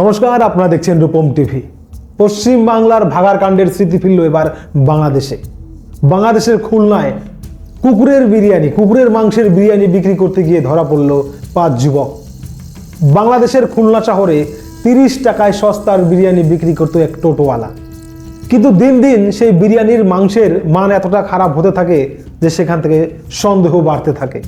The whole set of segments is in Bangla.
নমস্কার, আপনারা দেখছেন রূপম টিভি। পশ্চিম বাংলার ভাগার কাণ্ডের স্মৃতি ফিরল এবার বাংলাদেশে। বাংলাদেশের খুলনায় কুকুরের বিরিয়ানি, কুকুরের মাংসের বিরিয়ানি বিক্রি করতে গিয়ে ধরা পড়ল পাঁচ যুবক। বাংলাদেশের খুলনা শহরে তিরিশ টাকায় সস্তার বিরিয়ানি বিক্রি করতো এক টোটোওয়ালা। কিন্তু দিন দিন সেই বিরিয়ানির মাংসের মান এতটা খারাপ হতে থাকে যে সেখান থেকে সন্দেহ বাড়তে থাকে।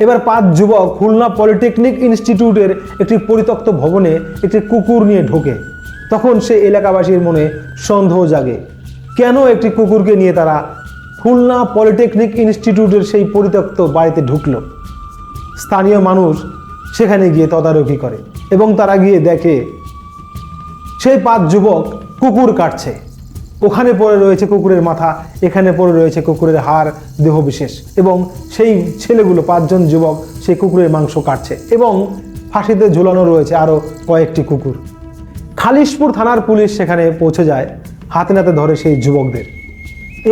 এবার পাঁচ যুবক খুলনা পলিটেকনিক ইনস্টিটিউটের একটি পরিত্যক্ত ভবনে একটি কুকুর নিয়ে ঢোকে। তখন সে এলাকাবাসীর মনে সন্দেহ জাগে। কেন একটি কুকুরকে নিয়ে তারা খুলনা পলিটেকনিক ইনস্টিটিউটের সেই পরিত্যক্ত বাড়িতে ঢুকল? স্থানীয় মানুষ সেখানে গিয়ে তদারকি করে এবং তারা গিয়ে দেখে, সেই পাঁচ যুবক কুকুর কাটছে। ওখানে পড়ে রয়েছে কুকুরের মাথা, এখানে পড়ে রয়েছে কুকুরের হাড় দেহবিশেষ এবং সেই ছেলেগুলো, পাঁচজন যুবক, সেই কুকুরের মাংস কাটছে এবং ফাঁসিতে ঝুলানো রয়েছে আরও কয়েকটি কুকুর। খালিশপুর থানার পুলিশ সেখানে পৌঁছে যায়, হাতে নাতে ধরে সেই যুবকদের।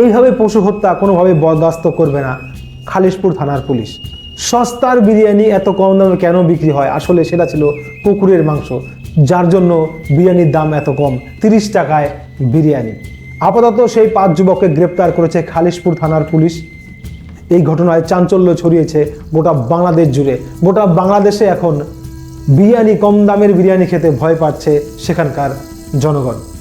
এইভাবে পশু হত্যা কোনোভাবে বরদাস্ত করবে না খালিশপুর থানার পুলিশ। সস্তার বিরিয়ানি এত কম দামে কেন বিক্রি হয়? আসলে সেটা ছিল কুকুরের মাংস। যার জন্য বিরিয়ানির দাম এত কম, তিরিশ টাকায় বিরিয়ানি। আপাতত সেই পাঁচ যুবককে গ্রেপ্তার করেছে খালিশপুর থানার পুলিশ। এই ঘটনায় চাঞ্চল্য ছড়িয়েছে গোটা বাংলাদেশ জুড়ে। গোটা বাংলাদেশে এখন বিরিয়ানি কম দামের বিরিয়ানি খেতে ভয় পাচ্ছে সেখানকার জনগণ।